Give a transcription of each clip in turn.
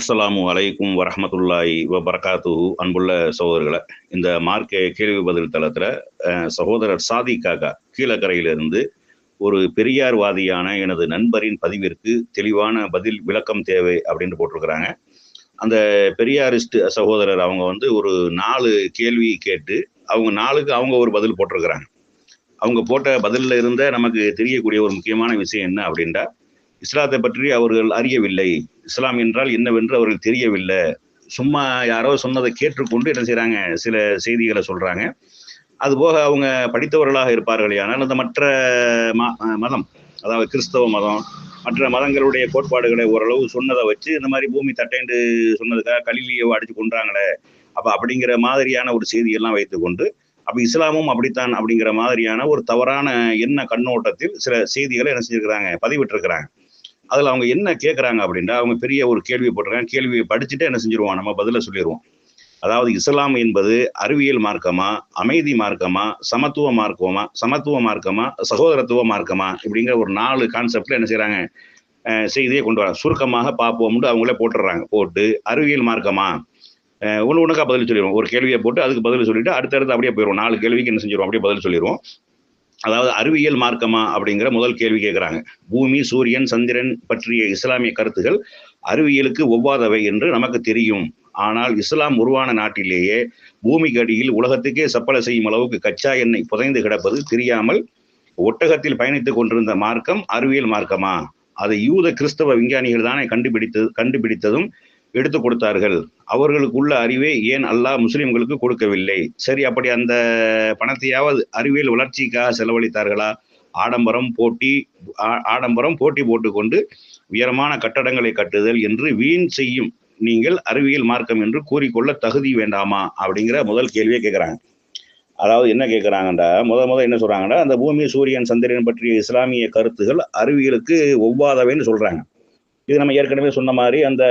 அஸ்ஸலாமு அலைக்கும் வரமத்துல்லாய் வபரகாத்து அன்புள்ள சகோதரர்களை இந்த மார்க்க கேள்வி பதில் தளத்தில் சகோதரர் சாதி காக்கா கீழக்கரையிலிருந்து ஒரு பெரியார்வாதியான எனது நண்பரின் பதிவிற்கு தெளிவான பதில் விளக்கம் தேவை அப்படின்னு போட்டிருக்கிறாங்க. அந்த பெரியாரிஸ்ட் சகோதரர் அவங்க வந்து ஒரு நாலு கேள்வி கேட்டு அவங்க நாளுக்கு அவங்க ஒரு பதில் போட்டிருக்கிறாங்க. அவங்க போட்ட பதிலில் இருந்த நமக்கு தெரியக்கூடிய ஒரு முக்கியமான விஷயம் என்ன அப்படின்னா இஸ்லாத்தை பற்றி அவர்கள் அறியவில்லை. இஸ்லாம் என்றால் என்னவென்று அவர்கள் தெரியவில்லை. சும்மா யாரோ சொன்னதை கேட்டுக்கொண்டு என்ன செய்கிறாங்க சில செய்திகளை சொல்கிறாங்க அதுபோக அவங்க படித்தவர்களாக இருப்பார்கள் ஆனால் அந்த மற்ற ம- மதம் அதாவது கிறிஸ்தவ மதம் மற்ற மதங்களுடைய கோட்பாடுகளை ஓரளவு சொன்னதை வச்சு இந்த மாதிரி பூமி தட்டைண்டு சொன்னதுக்காக கலிலியை அடிச்சு கொண்டாங்களே அப்போ அப்படிங்கிற மாதிரியான ஒரு செய்தியெல்லாம் வைத்துக்கொண்டு அப்போ இஸ்லாமும் அப்படித்தான் அப்படிங்கிற மாதிரியான ஒரு தவறான எண்ண கண்ணோட்டத்தில் சில செய்திகளை என்ன செஞ்சுருக்கிறாங்க? பதிவிட்டிருக்கிறாங்க. அதில் அவங்க என்ன கேட்குறாங்க அப்படின்னா அவங்க பெரிய ஒரு கேள்வி போட்டிருக்காங்க. கேள்வியை படிச்சுட்டு என்ன செஞ்சிருவோம் நம்ம பதிலை சொல்லிடுவோம் அதாவது இஸ்லாம் என்பது அறிவியல் மார்க்கமா அமைதி மார்க்கமா சமத்துவ மார்க்கமா சமத்துவ மார்க்கமா சகோதரத்துவ மார்க்கமா இப்படிங்கிற ஒரு நாலு கான்செப்ட்ல என்ன செய்றாங்க? செய்தியை கொண்டு வராங்க. சுருக்கமாக பார்ப்போம்னு அவங்களே போட்டுடுறாங்க. போட்டு அறிவியல் மார்க்கமா ஒன்று ஒண்ணு பதில் சொல்லிடுவோம் ஒரு கேள்வியை போட்டு அதுக்கு பதில் சொல்லிட்டு அடுத்தடுத்து அப்படியே போயிடுவோம். நாலு கேள்விக்கு என்ன செஞ்சிருவோம்? அப்படியே பதில் சொல்லிடுவோம் அதாவது அறிவியல் மார்க்கமா அப்படிங்கிற முதல் கேள்வி கேட்குறாங்க பூமி சூரியன் சந்திரன் பற்றிய இஸ்லாமிய கருத்துகள் அறிவியலுக்கு ஒவ்வாதவை என்று நமக்கு தெரியும். ஆனால் இஸ்லாம் உருவான நாட்டிலேயே பூமிக்கு அடியில் உலகத்துக்கே சப்பலை செய்யும் அளவுக்கு கச்சா எண்ணெய் புதைந்து கிடப்பது தெரியாமல் ஒட்டகத்தில் பயணித்துக் கொண்டிருந்த மார்க்கம் அறிவியல் மார்க்கமா? அதை யூத கிறிஸ்தவ விஞ்ஞானிகள் தானே கண்டுபிடித்தது கண்டுபிடித்ததும் எடுத்து கொடுத்தார்கள். அவர்களுக்குள்ள அறிவை ஏன் அல்லாஹ் முஸ்லிம்களுக்கு கொடுக்கவில்லை? சரி அப்படி அந்த பணத்தையாவது அறிவியல் வளர்ச்சிக்காக செலவழித்தார்களா? ஆடம்பரம் போட்டி ஆ- ஆடம்பரம் போட்டி போட்டுக்கொண்டு உயரமான கட்டடங்களை கட்டுதல் என்று வீண் செய்யும் நீங்கள் அறிவியல் மார்க்கம் என்று கூறிக்கொள்ள தகுதி வேண்டாமா? அப்படிங்கிற முதல் கேள்வியை கேட்குறாங்க. அதாவது என்ன கேட்குறாங்கடா? முத முதல் என்ன சொல்கிறாங்கன்னா அந்த பூமி சூரியன் சந்திரன் பற்றிய இஸ்லாமிய கருத்துகள் அறிவியலுக்கு ஒவ்வாதவைன்னு சொல்கிறாங்க இது நம்ம ஏற்கனவே சொன்ன மாதிரி அந்த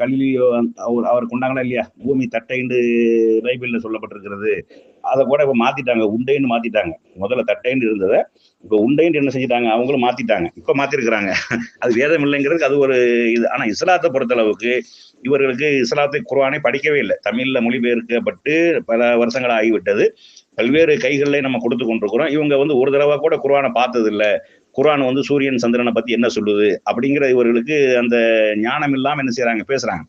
கலிலியோ அவர் அவர் கொண்டாங்களா இல்லையா? பூமி தட்டைண்டு பைபிளில் சொல்லப்பட்டிருக்கிறது. அதை கூட இப்போ மாத்திட்டாங்க. உண்டைன்னு மாத்திட்டாங்க. முதல்ல தட்டைண்டு இருந்ததை இப்போ உண்டைன்னு என்ன செஞ்சிட்டாங்க? அவங்களும் மாத்திட்டாங்க. இப்போ மாத்திருக்கிறாங்க. அது வேதம் இல்லைங்கிறதுக்கு அது ஒரு இது. ஆனால் இஸ்லாத்தை பொறுத்தளவுக்கு இவர்களுக்கு இஸ்லாத்தை குர்ஆனை படிக்கவே இல்லை. தமிழில் மொழிபெயர்க்கப்பட்டு பல வருஷங்கள் ஆகிவிட்டது பல்வேறு கைகளில் நம்ம கொடுத்து கொண்டிருக்கிறோம். இவங்க வந்து ஒரு தடவை கூட குர்ஆனை பார்த்தது குரான் வந்து சூரியன் சந்திரனை பத்தி என்ன சொல்லுது அப்படிங்கிற இவர்களுக்கு அந்த ஞானம் இல்லாம என்ன செய்யறாங்க பேசுறாங்க.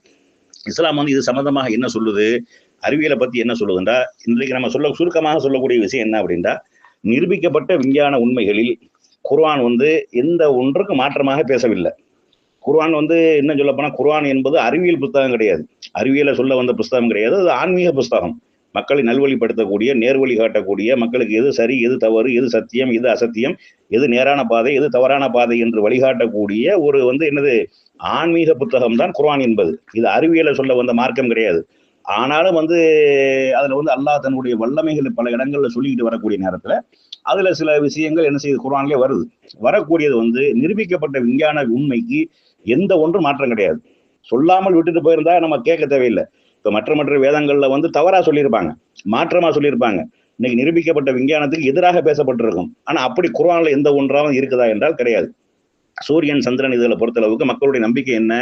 இஸ்லாம் வந்து இது சம்பந்தமாக என்ன சொல்லுது அறிவியலை பத்தி என்ன சொல்லுதுண்டா இன்றைக்கு நம்ம சொல்ல சுருக்கமாக சொல்லக்கூடிய விஷயம் என்ன அப்படின்னா நிரூபிக்கப்பட்ட விஞ்ஞான உண்மைகளில் குர்ஆன் வந்து எந்த ஒன்றுக்கும் மாற்றமாக பேசவில்லை. குர்ஆன் வந்து என்ன சொல்ல போனா குர்ஆன் என்பது அறிவியல் புஸ்தகம் கிடையாது. அறிவியலை சொல்ல வந்த புஸ்தகம் கிடையாது அது ஆன்மீக புஸ்தகம் மக்களை நல்வழிப்படுத்தக்கூடிய நேர்வழி காட்டக்கூடிய மக்களுக்கு எது சரி எது தவறு எது சத்தியம் எது அசத்தியம் எது நேரான பாதை எது தவறான பாதை என்று வழிகாட்டக்கூடிய ஒரு வந்து என்னது ஆன்மீக புத்தகம் தான் குர்ஆன் என்பது. இது அறிவியலை சொல்ல வந்த மார்க்கம் கிடையாது. ஆனாலும் வந்து அதில் வந்து அல்லாஹ் தன்னுடைய வல்லமைகள் பல இடங்களில் சொல்லிக்கிட்டு வரக்கூடிய நேரத்தில் அதில் சில விஷயங்கள் என்ன செய்யுது குர்ஆன்லயே வருது. வரக்கூடியது வந்து நிரூபிக்கப்பட்ட விஞ்ஞான உண்மைக்கு எந்த ஒன்றும் மாற்றம் கிடையாது. சொல்லாமல் விட்டுட்டு போயிருந்தா நம்ம கேட்க தேவையில்லை. இப்ப மற்ற மற்ற வேதங்கள்ல வந்து தவறா சொல்லியிருப்பாங்க மாற்றமா சொல்லியிருப்பாங்க. இன்னைக்கு நிரூபிக்கப்பட்ட விஞ்ஞானத்துக்கு எதிராக பேசப்பட்டிருக்கும். ஆனா அப்படி குரானில் எந்த ஒன்றாலும் இருக்குதா என்றால் கிடையாது. சூரியன் சந்திரன் இதில் பொறுத்தளவுக்கு மக்களுடைய நம்பிக்கை என்ன?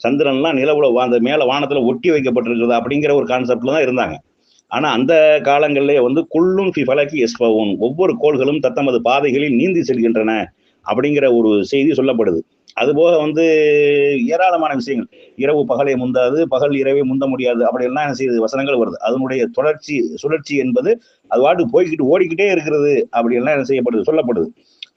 சந்திரன்லாம் நிலவுல அந்த மேல வானத்துல ஒட்டி வைக்கப்பட்டிருக்கிறது அப்படிங்கிற ஒரு கான்செப்ட்ல தான் இருந்தாங்க. ஆனா அந்த காலங்களிலே வந்து குள்ளும் ஃபி ஃபலக்கி எஸ்பவும் ஒவ்வொரு கோள்களும் தத்தமது பாதைகளில் நீந்தி செல்கின்றன அப்படிங்கிற ஒரு செய்தி சொல்லப்படுது. அதுபோக வந்து ஏராளமான விஷயங்கள். இரவு பகலை முந்தாது பகல் இரவை முந்த முடியாது அப்படியெல்லாம் என்ன செய்யுது? வசனங்கள் வருது. அதனுடைய தொடர்ச்சி சுழற்சி என்பது அது வாட்டு போய்கிட்டு ஓடிக்கிட்டே இருக்கிறது அப்படியெல்லாம் என்ன செய்யப்படுது? சொல்லப்படுது.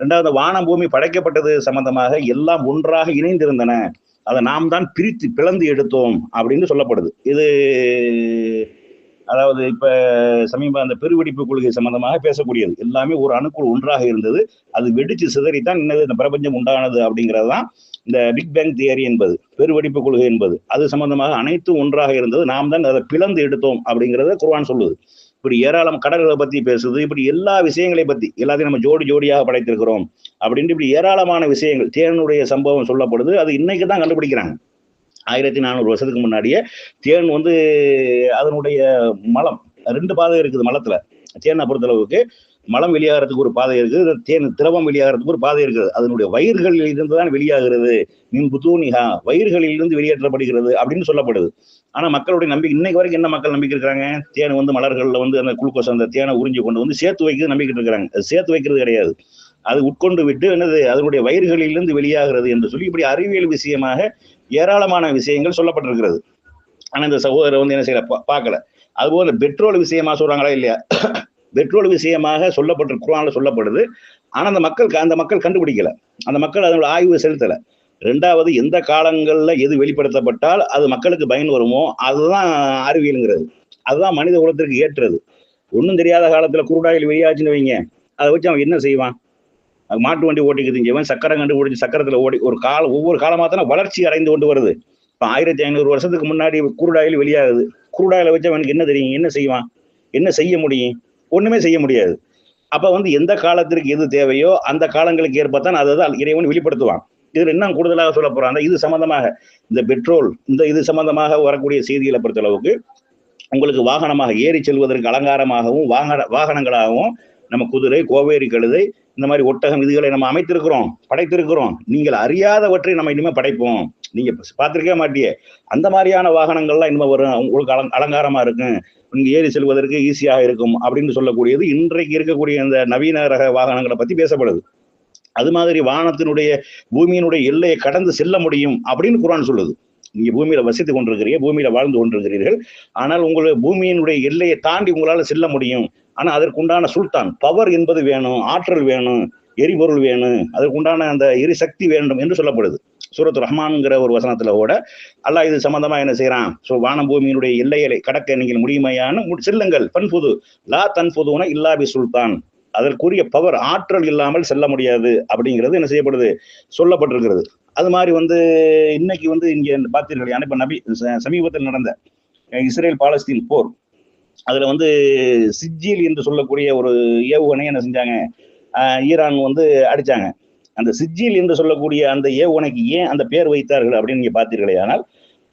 ரெண்டாவது வானம் பூமி படைக்கப்பட்டது சம்பந்தமாக எல்லாம் ஒன்றாக இணைந்திருந்தன. அதை நாம் தான் பிரித்து பிளந்து எடுத்தோம் அப்படின்னு சொல்லப்படுது. இது அதாவது இப்ப சமீப அந்த பெருவெடிப்பு கொள்கை சம்பந்தமாக பேசக்கூடியது. எல்லாமே ஒரு அணுக்குள் ஒன்றாக இருந்தது. அது வெடிச்சு சிதறித்தான் இன்னது இந்த பிரபஞ்சம் உண்டானது அப்படிங்கிறது தான் இந்த பிக் பேங் தியரி என்பது பெருவெடிப்பு கொள்கை என்பது. அது சம்பந்தமாக அனைத்தும் ஒன்றாக இருந்தது. நாம் தான் அதை பிளந்து எடுத்தோம் அப்படிங்கிறத குர்வான் சொல்லுது. இப்படி ஏராளம் கடல்களை பத்தி பேசுது. இப்படி எல்லா விஷயங்களை பத்தி எல்லாத்தையும் நம்ம ஜோடி ஜோடியாக படைத்திருக்கிறோம். அப்படின்ட்டு இப்படி ஏராளமான விஷயங்கள் தேனுடைய சம்பவம் சொல்லப்படுது. அது இன்னைக்கு தான் கண்டுபிடிக்கிறாங்க. ஆயிரத்தி நானூறு வருஷத்துக்கு முன்னாடியே தேன் வந்து அதனுடைய மலம் ரெண்டு பாதை இருக்குது மலத்துல. தேனை பொறுத்தளவுக்கு மலம் வெளியாகிறதுக்கு ஒரு பாதை இருக்குது தேன் திரவம் வெளியாகிறதுக்கு ஒரு பாதை இருக்குது. அதனுடைய வயிறுகளில் இருந்து தான் வெளியாகிறது. மின் புத்தூனிகா வயிறுகளில் இருந்து வெளியேற்றப்படுகிறது அப்படின்னு சொல்லப்படுது. ஆனா மக்களுடைய நம்பிக்கை இன்னைக்கு வரைக்கும் என்ன மக்கள் நம்பிக்கை இருக்கிறாங்க? தேன் வந்து மலர்கள்ல வந்து அந்த குளுக்கோஸ் அந்த தேனை உறிஞ்சி கொண்டு வந்து சேர்த்து வைக்கிறது நம்பிக்கிட்டு இருக்கிறாங்க. அது சேர்த்து வைக்கிறது கிடையாது. அது உட்கொண்டு விட்டு என்னது அதனுடைய வயிறுகளிலிருந்து வெளியாகிறது என்று சொல்லி இப்படி அறிவியல் விஷயமாக ஏராளமான விஷயங்கள் சொல்லப்பட்டிருக்கிறது. ஆனால் இந்த சகோதரர் வந்து என்ன செய்யல? பார்க்கல. அதுபோல பெட்ரோல் விஷயமா சொல்றாங்களா இல்லையா? பெட்ரோல் விஷயமாக சொல்லப்பட்டு குரான்ல சொல்லப்படுது. ஆனால் அந்த மக்கள் அந்த மக்கள் கண்டுபிடிக்கல. அந்த மக்கள் அதனோட ஆய்வு செலுத்தலை. ரெண்டாவது எந்த காலங்களில் எது வெளிப்படுத்தப்பட்டால் அது மக்களுக்கு பயன் வருமோ? அதுதான் அறிவியலுங்கிறது. அதுதான் மனித குலத்திற்கு ஏற்றது. ஒன்றும் தெரியாத காலத்தில் குருடாயில் வெளியாச்சுன்னு வைங்க. அதை வச்சு அவன் என்ன செய்வான்? மாட்டு வண்டி ஓட்டிக்கு தெரிஞ்சவன் சக்கரம் கண்டுபிடிச்சு சக்கரத்தில் ஓடி ஒரு கால ஒவ்வொரு காலமாக தானே வளர்ச்சி அடைந்து கொண்டு வருது. இப்போ ஆயிரத்தி ஐநூறு வருஷத்துக்கு முன்னாடி குருடாயில் வெளியாகுது. குருடாயில் வச்சு அவனுக்கு என்ன தெரியும்? என்ன செய்வான்? என்ன செய்ய முடியும்? ஒன்றுமே செய்ய முடியாது. அப்போ வந்து எந்த காலத்திற்கு எது தேவையோ அந்த காலங்களுக்கு ஏற்பத்தான் அதை தான் இறைவன் வெளிப்படுத்துவான். இதில் இன்னும் கூடுதலாக சொல்ல போறாங்க இது சம்பந்தமாக இந்த பெட்ரோல் இந்த இது சம்பந்தமாக வரக்கூடிய செய்திகளை பொறுத்த அளவுக்கு உங்களுக்கு வாகனமாக ஏறி செல்வதற்கு அலங்காரமாகவும் வாகன வாகனங்களாகவும் நம்ம குதிரை கோவேரி கழுதை இந்த மாதிரி ஒட்டகம் இதுகளை நம்ம அமைத்திருக்கிறோம் படைத்திருக்கிறோம். நீங்கள் அறியாதவற்றை நம்ம இனிமே படைப்போம். நீங்க பார்த்துருக்கே மாட்டியே. அந்த மாதிரியான வாகனங்கள்லாம் இனிமே வரும் உங்களுக்கு அலங் அலங்காரமா இருக்கும். நீங்க ஏறி செல்வதற்கு ஈஸியாக இருக்கும் அப்படின்னு சொல்லக்கூடியது இன்றைக்கு இருக்கக்கூடிய இந்த நவீன ரக வாகனங்களை பத்தி பேசப்படுது. அது மாதிரி வானத்தினுடைய பூமியினுடைய எல்லையை கடந்து செல்ல முடியும் அப்படின்னு குரான் சொல்லுது. நீங்க பூமியில வசித்துக் கொண்டிருக்கிறீங்க பூமியில வாழ்ந்து கொண்டிருக்கிறீர்கள். ஆனால் உங்களுடைய பூமியினுடைய எல்லையை தாண்டி உங்களால செல்ல முடியும். ஆனா அதற்குண்டான சுல்தான் பவர் என்பது வேணும் ஆற்றல் வேணும் எரிபொருள் வேணும் அதற்குண்டான அந்த எரிசக்தி வேண்டும் என்று சொல்லப்படுது. சூரத் ரஹ்மான்ங்கிற ஒரு வசனத்துல கூட அல்லாஹ் இது சம்பந்தமா என்ன செய்யறான் ஸோ வானம் பூமியினுடைய எல்லைகளை கடக்க நீங்கள் முடியுமையான மு- செல்லுங்கள். பன்புது லா தன்புதுன இல்லாபி சுல்தான். அதற்குரிய பவர் ஆற்றல் இல்லாமல் செல்ல முடியாது அப்படிங்கிறது என்ன செய்யப்படுது? சொல்லப்பட்டிருக்கிறது. அது மாதிரி வந்து இன்னைக்கு வந்து இங்கே பார்த்தீர்கள் இப்போ நபி ச- சமீபத்தில் நடந்த இஸ்ரேல் பாலஸ்தீன் போர். அதுல வந்து சிஜில் என்று சொல்லக்கூடிய ஒரு ஏவுகணை என்ன செஞ்சாங்க? ஈரான் வந்து அடிச்சாங்க. அந்த சிஜில் என்று சொல்லக்கூடிய அந்த ஏவுகணைக்கு ஏன் அந்த பேர் வைத்தார்கள் அப்படின்னு நீங்க பார்த்தீர்களே ஆனால்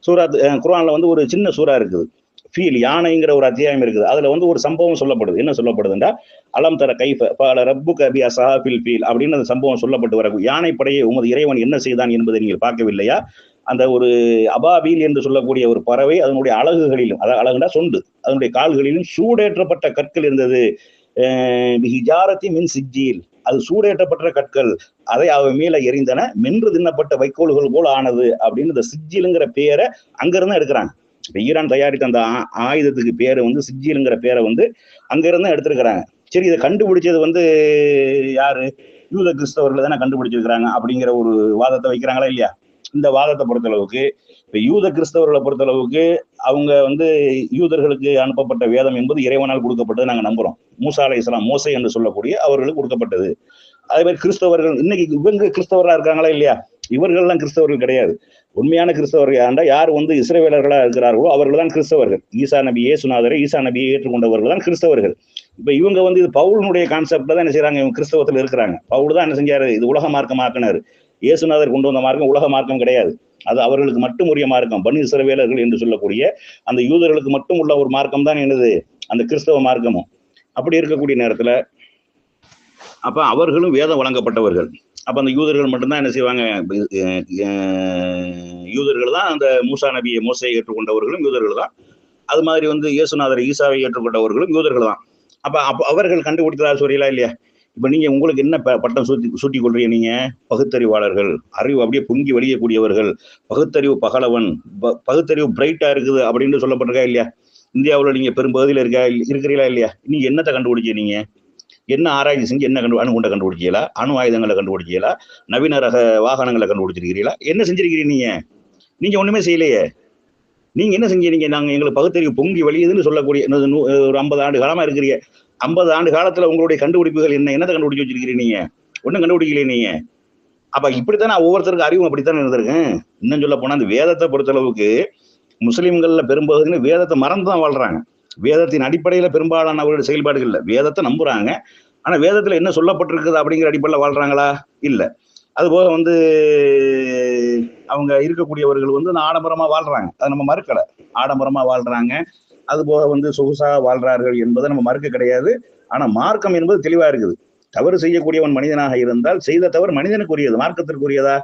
சூராத் குரான்ல வந்து ஒரு சின்ன சூறா இருக்குது. ஃபீல் யானைங்கிற ஒரு அத்தியாயம் இருக்குது. அதுல வந்து ஒரு சம்பவம் சொல்லப்படுது. என்ன சொல்லப்படுதுன்னா அலம் தர கைஃப பல ரப்பு கபி அசாஃபில் ஃபீல் அப்படின்னு அந்த சம்பவம் சொல்லப்பட்டு வர யானைப்படையை உமது இறைவன் என்ன செய்தான் என்பதை நீங்கள் பார்க்கவில்லையா? அந்த ஒரு அபாபீல் என்று சொல்லக்கூடிய ஒரு பறவை அதனுடைய அழகுகளிலும் அதாவது அழகுனா சொண்டு. அதனுடைய கால்களிலும் சூடேற்றப்பட்ட கற்கள் இருந்தது. ஹிஜாரத்தி மின் சிஜ்ஜியில் அது சூடேற்றப்பட்ட கற்கள். அதை அவன் மேல எரிந்தன மென்று தின்னப்பட்ட வைக்கோல்கள் போல் ஆனது அப்படின்னு இந்த சிஜிலுங்கிற பேரை அங்கிருந்து எடுக்கிறாங்க. இப்ப ஈரான் தயாரித்த அந்த ஆ- ஆயுதத்துக்கு பேரை வந்து சிஜிலுங்கிற பேரை வந்து அங்கிருந்து எடுத்திருக்கிறாங்க. சரி இதை கண்டுபிடிச்சது வந்து யாரு? யூத கிறிஸ்தவர்கள் தானே கண்டுபிடிச்சிருக்கிறாங்க அப்படிங்கிற ஒரு வாதத்தை வைக்கிறாங்களா இல்லையா? இந்த வாதத்தை பொறுத்தளவுக்கு இப்போ யூத கிறிஸ்தவர்களை பொறுத்தளவுக்கு அவங்க வந்து யூதர்களுக்கு அனுப்பப்பட்ட வேதம் என்பது இறைவனால் கொடுக்கப்பட்டது நாங்கள் நம்புறோம். மூசா அலை இஸ்லாம் மோசை என்று சொல்லக்கூடிய அவர்களுக்கு கொடுக்கப்பட்டது. அதே மாதிரி கிறிஸ்தவர்கள் இன்னைக்கு இவங்க கிறிஸ்தவர்களா இருக்காங்களா இல்லையா? இவர்கள்லாம் கிறிஸ்தவர்கள் கிடையாது. உண்மையான கிறிஸ்தவர்கள் ஆண்டா யார் வந்து இஸ்ரேவேலர்களாக இருக்கிறார்களோ அவர்கள் தான் கிறிஸ்தவர்கள். ஈசா நபி ஏசுநாதரை ஈசா நபியை ஏற்றுக்கொண்டவர்கள் தான் கிறிஸ்தவர்கள். இப்போ இவங்க வந்து இது பவுலினுடைய கான்செப்ட்ல தான் என்ன செய்கிறாங்க இவங்க கிறிஸ்தவத்தில் இருக்கிறாங்க. பவுல் தான் என்ன செஞ்சாரு? இது உலக மார்க்கமாக்கினார் இயேசுநாதர் கொண்டு வந்த மார்க்கம் உலக மார்க்கம் கிடையாது. அது அவர்களுக்கு மட்டும் உரிய மார்க்கம். பனி சிறவேலர்கள் என்று சொல்லக்கூடிய அந்த யூதர்களுக்கு மட்டும் உள்ள ஒரு மார்க்கம் தான் என்னது அந்த கிறிஸ்தவ மார்க்கமும். அப்படி இருக்கக்கூடிய நேரத்துல அப்ப அவர்களும் வேதம் வழங்கப்பட்டவர்கள். அப்ப அந்த யூதர்கள் மட்டும்தான் என்ன செய்வாங்க? யூதர்கள் தான் அந்த மூசா நபியை மோசையை ஏற்றுக்கொண்டவர்களும் யூதர்கள் தான். அது மாதிரி வந்து இயேசுநாதர் ஈசாவை ஏற்றுக்கொண்டவர்களும் யூதர்கள் தான். அப்ப அப்போ அவர்கள் கண்டுபிடித்ததா சொல்றீங்களா இல்லையா? இப்போ நீங்கள் உங்களுக்கு என்ன ப- பட்டம் சூட்டி சூட்டி கொள்றீங்க நீங்கள் பகுத்தறிவாளர்கள். அறிவு அப்படியே பொங்கி வழியக்கூடியவர்கள் பகுத்தறிவு பகலவன். ப- பகுத்தறிவு பிரைட்டாக இருக்குது அப்படின்னு சொல்லப்பட்டிருக்கா இல்லையா? இந்தியாவில் நீங்கள் பெரும்பகுதியில் இருக்கா இருக்கிறீங்களா இல்லையா? நீங்கள் என்னத்தை கண்டுபிடிச்சீங்க நீங்கள் என்ன ஆராய்ச்சி செஞ்சு என்ன கண்டு அணுகுண்டை கண்டுபிடிச்சீங்களா அணு ஆயுதங்களை கண்டுபிடிச்சீங்களா நவீன ரக வாகனங்களை கண்டுபிடிச்சிருக்கிறீங்களா என்ன செஞ்சிருக்கிறீங்க நீங்கள் நீங்கள் ஒன்றுமே செய்யலையே. நீங்கள் என்ன செஞ்சீங்க? நாங்கள் எங்களுக்கு பகுத்தறிவு பொங்கி வழியுதுன்னு சொல்லக்கூடிய இன்னொரு ஒரு ஐம்பது ஆண்டு காலமாக இருக்கிறீங்க. ஐம்பது ஆண்டு காலத்துல உங்களுடைய கண்டுபிடிப்புகள் என்ன? என்னத்தை கண்டுபிடிச்சு வச்சிருக்கிறீங்க நீங்க? ஒண்ணும் கண்டுபிடிக்கலையே நீங்க. அப்ப நான் ஒவ்வொருத்தருக்கு அறிவும் அப்படித்தானே இருந்திருக்கேன் இன்னும் சொல்ல போனா அந்த வேதத்தை பொறுத்தளவுக்கு முஸ்லிம்கள்ல பெரும்பகுதியினர் வேதத்தை மறந்து தான் வாழ்றாங்க. வேதத்தின் அடிப்படையில பெரும்பாலான அவருடைய செயல்பாடுகள் இல்லை. வேதத்தை நம்புறாங்க. ஆனா வேதத்துல என்ன சொல்லப்பட்டிருக்குது அப்படிங்கிற அடிப்படையில் வாழ்றாங்களா? இல்ல. அதுபோக வந்து அவங்க இருக்கக்கூடியவர்கள் வந்து ஆடம்பரமா வாழ்றாங்க. அதை நம்ம மறுக்கலை. ஆடம்பரமா வாழ்றாங்க. அதுபோக வந்து சொகுசாக வாழ்றார்கள் என்பதை நம்ம மறுக்க கிடையாது. ஆனா மார்க்கம் என்பது தெளிவா இருக்குது. தவறு செய்யக்கூடியவன் மனிதனாக இருந்தால் செய்த தவறு மனிதனுக்குரியது. மார்க்கத்திற்குரியதா?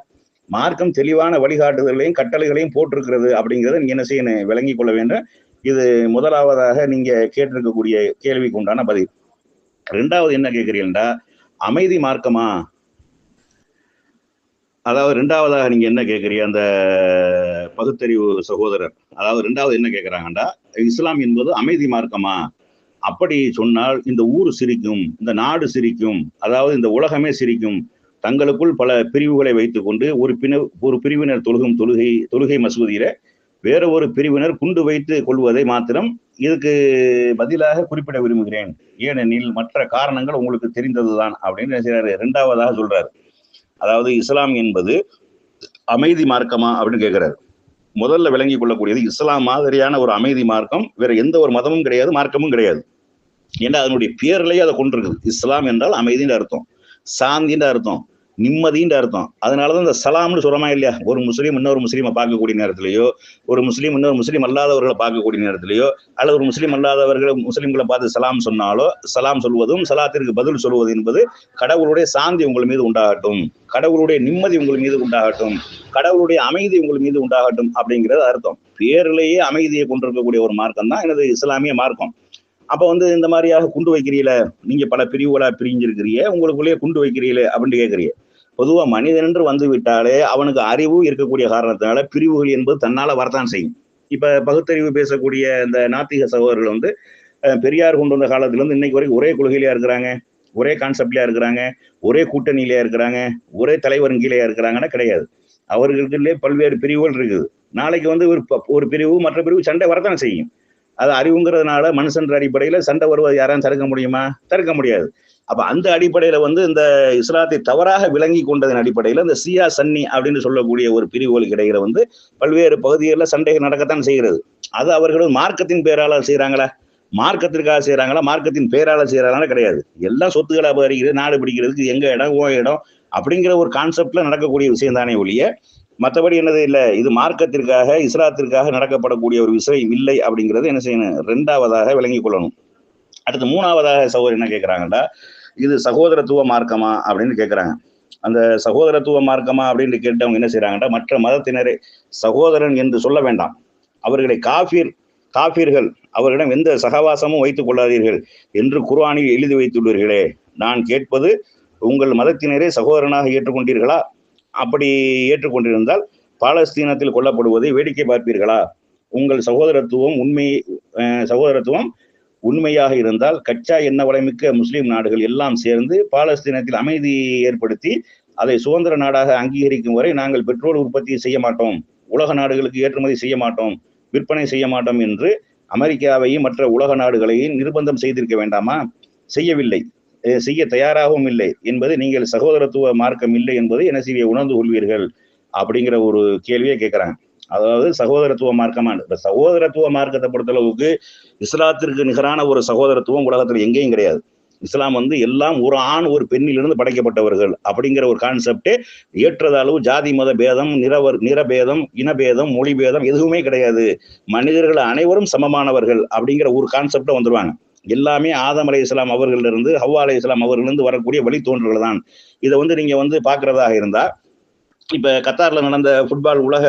மார்க்கம் தெளிவான வழிகாட்டுதல்களையும் கட்டளைகளையும் போட்டிருக்கிறது அப்படிங்கிறத நீங்க என்ன செய்யணும் விளங்கி கொள்ள வேண்டும். இது முதலாவதாக நீங்க கேட்டிருக்கக்கூடிய கேள்விக்கு உண்டான பதில். ரெண்டாவது என்ன கேட்கிறீங்களா அமைதி மார்க்கமா? அதாவது ரெண்டாவதாக நீங்க என்ன கேட்குறீங்க? அந்த பகுத்தறிவு சகோதரர். அதாவது ரெண்டாவது என்ன கேட்குறாங்கண்டா இஸ்லாம் என்பது அமைதி மார்க்கமா? அப்படி சொன்னால் இந்த ஊர் சிரிக்கும் இந்த நாடு சிரிக்கும் அதாவது இந்த உலகமே சிரிக்கும். தங்களுக்குள் பல பிரிவுகளை வைத்துக்கொண்டு ஒரு பின ஒரு பிரிவினர் தொழுகும் தொழுகை தொழுகை மசூதியில வேற ஒரு பிரிவினர் குண்டு வைத்து கொள்வதை மாத்திரம் இதுக்கு பதிலாக குறிப்பிட விரும்புகிறேன். ஏனெனில் மற்ற காரணங்கள் உங்களுக்கு தெரிந்ததுதான் அப்படின்னு என்ன ரெண்டாவதாக சொல்றாரு. அதாவது இஸ்லாம் என்பது அமைதி மார்க்கமா அப்படின்னு கேட்கிறாரு முதல்ல விளங்கி கொள்ளக்கூடியது இஸ்லாம் மாதிரியான ஒரு அமைதி மார்க்கம் வேற எந்த ஒரு மதமும் கிடையாது மார்க்கமும் கிடையாது. ஏன்னா அதனுடைய பேர்லயே அதை கொண்டிருக்குது இஸ்லாம் என்றால் அமைதின்னு அர்த்தம். சாந்தின்னு அர்த்தம். நிம்மதின்ற அர்த்தம். அதனால தான் இந்த சலாம்னு சொல்கிறோமா இல்லையா? ஒரு முஸ்லீம் இன்னொரு முஸ்லீமை பார்க்கக்கூடிய நேரத்திலேயோ ஒரு முஸ்லீம் இன்னொரு முஸ்லீம் அல்லாதவர்களை பார்க்கக்கூடிய நேரத்திலேயோ அல்லது ஒரு முஸ்லீம் அல்லாதவர்களை முஸ்லீம்களை பார்த்து சலாம் சொன்னாலோ சலாம் சொல்வதும் சலாத்திற்கு பதில் சொல்வது என்பது கடவுளுடைய சாந்தி உங்கள் மீது உண்டாகட்டும். கடவுளுடைய நிம்மதி உங்கள் மீது உண்டாகட்டும். கடவுளுடைய அமைதி உங்கள் மீது உண்டாகட்டும் அப்படிங்கிறது அர்த்தம். பேரிலேயே அமைதியை கொண்டிருக்கக்கூடிய ஒரு மார்க்கம் தான் எனது இஸ்லாமிய மார்க்கம். அப்போ வந்து இந்த மாதிரியாக குண்டு வைக்கிறீல நீங்க பல பிரிவுகளாக பிரிஞ்சிருக்கிறீங்க உங்களுக்குள்ளேயே குண்டு வைக்கிறீங்களே அப்படின்னு கேட்கறீங்க. பொதுவா மனிதன் என்று வந்து விட்டாலே அவனுக்கு அறிவு இருக்கக்கூடிய காரணத்தினால பிரிவுகள் என்பது தன்னால வரத்தான் செய்யும். இப்ப பகுத்தறிவு பேசக்கூடிய இந்த நாத்திக சகோதரர்கள் வந்து பெரியார் கொண்டு வந்த காலத்துல இருந்து இன்னைக்கு வரைக்கும் ஒரே கொள்கையிலயா இருக்கிறாங்க. ஒரே கான்செப்ட்லயா இருக்கிறாங்க. ஒரே கூட்டணியிலயா இருக்கிறாங்க. ஒரே தலைவரின் கீழே இருக்கிறாங்கன்னா கிடையாது. அவர்களுக்குள்ளே பல்வேறு பிரிவுகள் இருக்குது. நாளைக்கு வந்து ஒரு ப- ஒரு பிரிவு மற்ற பிரிவு சண்டை வரத்தான் செய்யும். அது அறிவுங்கிறதுனால மனுஷன்ற அடிப்படையில் சண்டை வருவது யாரும் தடுக்க முடியுமா? தடுக்க முடியாது. அப்ப அந்த அடிப்படையில வந்து இந்த இஸ்லாத்தை தவறாக விளங்கி கொண்டதன் அடிப்படையில இந்த சியா சன்னி அப்படின்னு சொல்லக்கூடிய ஒரு பிரிவுகளுக்கு இடையில வந்து பல்வேறு பகுதிகளில் சண்டைகள் நடக்கத்தான் செய்கிறது. அது அவர்கள் மார்க்கத்தின் பேரால செய்யறாங்களா மார்க்கத்திற்காக செய்யறாங்களா மார்க்கத்தின் பேரால செய்யறாங்களா கிடையாது. எல்லாம் சொத்துக்களை அபகரிக்கிறது நாடு பிடிக்கிறதுக்கு எங்க இடம் ஓ இடம் அப்படிங்கிற ஒரு கான்செப்ட்ல நடக்கக்கூடிய விஷயம் தானே ஒழிய மற்றபடி என்னது இல்லை இது மார்க்கத்திற்காக இஸ்லாத்திற்காக நடக்கப்படக்கூடிய ஒரு விஷயம் இல்லை அப்படிங்கிறது என்ன செய்யணும்? ரெண்டாவதாக விளங்கிக் கொள்ளணும். அடுத்து மூணாவதாக சகோதரர் என்ன கேட்குறாங்கடா இது சகோதரத்துவ மார்க்கமா அப்படின்னு கேட்குறாங்க அந்த சகோதரத்துவ மார்க்கமா அப்படின்னு கேட்டவங்க என்ன செய்கிறாங்கன்னா மற்ற மதத்தினரை சகோதரன் என்று சொல்ல வேண்டாம். அவர்களை காஃபீர் காஃபீர்கள் அவர்களிடம் எந்த சகவாசமும் வைத்துக் கொள்ளாதீர்கள் என்று குர்ஆனில் எழுதி வைத்துள்ளீர்களே. நான் கேட்பது உங்கள் மதத்தினரே சகோதரனாக ஏற்றுக்கொண்டீர்களா? அப்படி ஏற்றுக்கொண்டிருந்தால் பாலஸ்தீனத்தில் கொல்லப்படுவதை வேடிக்கை பார்ப்பீர்களா? உங்கள் சகோதரத்துவம் உண்மை சகோதரத்துவம் உண்மையாக இருந்தால் கச்சா எண்ண வளமிக்க முஸ்லீம் நாடுகள் எல்லாம் சேர்ந்து பாலஸ்தீனத்தில் அமைதி ஏற்படுத்தி அதை சுதந்திர நாடாக அங்கீகரிக்கும் வரை நாங்கள் பெட்ரோல் உற்பத்தி செய்ய மாட்டோம் உலக நாடுகளுக்கு ஏற்றுமதி செய்ய மாட்டோம் விற்பனை செய்ய மாட்டோம் என்று அமெரிக்காவையும் மற்ற உலக நாடுகளையும் நிர்பந்தம் செய்திருக்க வேண்டாமா? செய்யவில்லை. செய்ய தயாராகவும் இல்லை என்பது நீங்கள் சகோதரத்துவ மார்க்கம் இல்லை என்பதை என்ன செய்ய உணர்ந்து கொள்வீர்கள் அப்படிங்கிற ஒரு கேள்வியை கேட்குறாங்க அதாவது சகோதரத்துவ மார்க்கமான இப்ப சகோதரத்துவ மார்க்கத்தை பொறுத்தளவுக்கு இஸ்லாத்திற்கு நிகரான ஒரு சகோதரத்துவம் உலகத்துல எங்கேயும் கிடையாது. இஸ்லாம் வந்து எல்லாம் ஒரு ஆண் ஒரு பெண்ணிலிருந்து படைக்கப்பட்டவர்கள் அப்படிங்கிற ஒரு கான்செப்டே ஏற்றது அளவு ஜாதி மத பேதம் நிறவர் நிறபேதம் இனபேதம் மொழி பேதம் எதுவுமே கிடையாது. மனிதர்கள் அனைவரும் சமமானவர்கள் அப்படிங்கிற ஒரு கான்செப்டை வந்துடுவாங்க எல்லாமே ஆதம் அலை இஸ்லாம் அவர்களிலிருந்து ஹவ்வா அலை இஸ்லாம் அவர்களிருந்து வரக்கூடிய வழித்தோன்றல்கள் தான் இதை வந்து நீங்க வந்து பாக்குறதாக இருந்தா இப்ப கத்தார்ல நடந்த ஃபுட்பால் உலக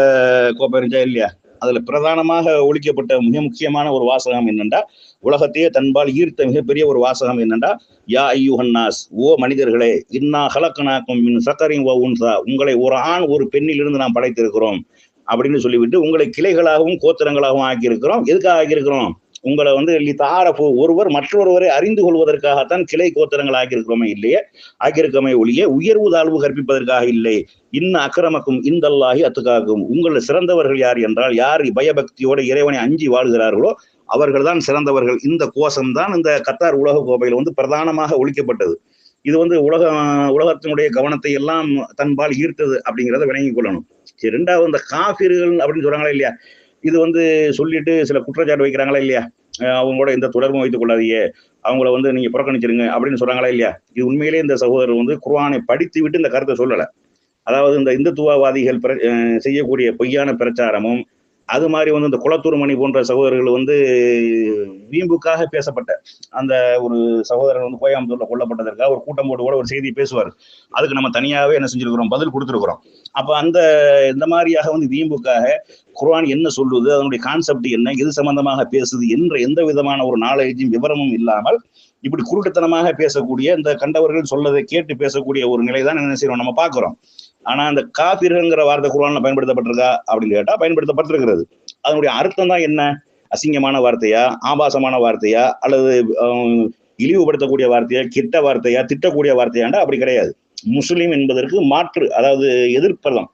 கோப்பை இருந்துச்சா இல்லையா? அதுல பிரதானமாக ஒழிக்கப்பட்ட மிக முக்கியமான ஒரு வாசகம் என்னண்டா உலகத்தையே தன்பால் ஈர்த்த மிகப்பெரிய ஒரு வாசகம் என்னண்டா யா ஐயுஹன்னாஸ் ஓ மனிதர்களே இன்னா ஹலக்கனாக்கும் மின் சக்கரின் ஓ உன்சா உங்களை ஒரு ஆண் ஒரு பெண்ணிலிருந்து நாம் படைத்திருக்கிறோம் அப்படின்னு சொல்லிவிட்டு உங்களை கிளைகளாகவும் கோத்திரங்களாகவும் ஆக்கியிருக்கிறோம். எதுக்காக ஆக்கியிருக்கிறோம்? உங்களை வந்து தாரப்பு ஒருவர் மற்றொருவரை அறிந்து கொள்வதற்காகத்தான் கிளை கோத்திரங்கள் ஆக்கியிருக்கிறோமே இல்லையே? ஆக்கியிருக்கமே ஒழிய உயர்வு தாழ்வு கற்பிப்பதற்காக இல்லை. இன்ன அக்கிரமக்கும் இந்தல்லாகி அத்துக்காகும். உங்களை சிறந்தவர்கள் யார் என்றால் யார் பயபக்தியோட இறைவனை அஞ்சி வாழ்கிறார்களோ அவர்கள் தான் சிறந்தவர்கள். இந்த கோஷம் தான் இந்த கத்தார் உலக கோப்பையில் வந்து பிரதானமாக ஒழிக்கப்பட்டது. இது வந்து உலக உலகத்தினுடைய கவனத்தை எல்லாம் தன்பால் ஈர்த்தது அப்படிங்கிறத விளங்கிக் கொள்ளணும். ரெண்டாவது இந்த காபிர்கள் அப்படின்னு சொல்றாங்களா இல்லையா? இது வந்து சொல்லிட்டு சில குற்றச்சாட்டு வைக்கிறாங்களா இல்லையா? அவங்களோட எந்த தொடர்பும் வைத்துக் கொள்ளாதீங்க. அவங்கள வந்து நீங்க புறக்கணிச்சிருங்க அப்படின்னு சொல்றாங்களா இல்லையா? இது உண்மையிலேயே இந்த சகோதரர் வந்து குர்ஆனை படித்து விட்டு இந்த கருத்தை சொல்லலை. அதாவது இந்த இந்துத்துவவாதிகள் பிர- செய்யக்கூடிய பொய்யான பிரச்சாரமும் அது மாதிரி வந்து இந்த குளத்தூர் மணி போன்ற சகோதரர்கள் வந்து வீம்புக்காக பேசப்பட்ட அந்த ஒரு சகோதரர் வந்து கோயம்புத்தூர்ல கொல்லப்பட்டதற்காக ஒரு கூட்டம் போட்டு கூட ஒரு செய்தி பேசுவார். அதுக்கு நம்ம தனியாவே என்ன செஞ்சிருக்கிறோம்? பதில் கொடுத்துருக்குறோம். அப்ப அந்த இந்த மாதிரியாக வந்து வீம்புக்காக குர்ஆன் என்ன சொல்லுது? அதனுடைய கான்செப்ட் என்ன? எது சம்பந்தமாக பேசுது? என்ற எந்த விதமான ஒரு நாலேஜும் விவரமும் இல்லாமல் இப்படி குருட்டுத்தனமாக பேசக்கூடிய இந்த கண்டவர்கள் சொல்லதை கேட்டு பேசக்கூடிய ஒரு நிலை தான் என்ன செய்யறோம் நம்ம பார்க்குறோம். ஆனா அந்த காபிர்ங்கிற வார்த்தை குரான்ல பயன்படுத்தப்பட்டிருக்கா அப்படின்னு கேட்டா பயன்படுத்தப்பட்டிருக்கிறது. அதனுடைய அர்த்தம் தான் என்ன? அசிங்கமான வார்த்தையா? ஆபாசமான வார்த்தையா? அல்லது இழிவுபடுத்தக்கூடிய வார்த்தையா? கிட்ட வார்த்தையா? திட்டக்கூடிய வார்த்தையாண்டா? அப்படி கிடையாது. முஸ்லீம் என்பதற்கு மாற்று அதாவது எதிர்ப்பதம்.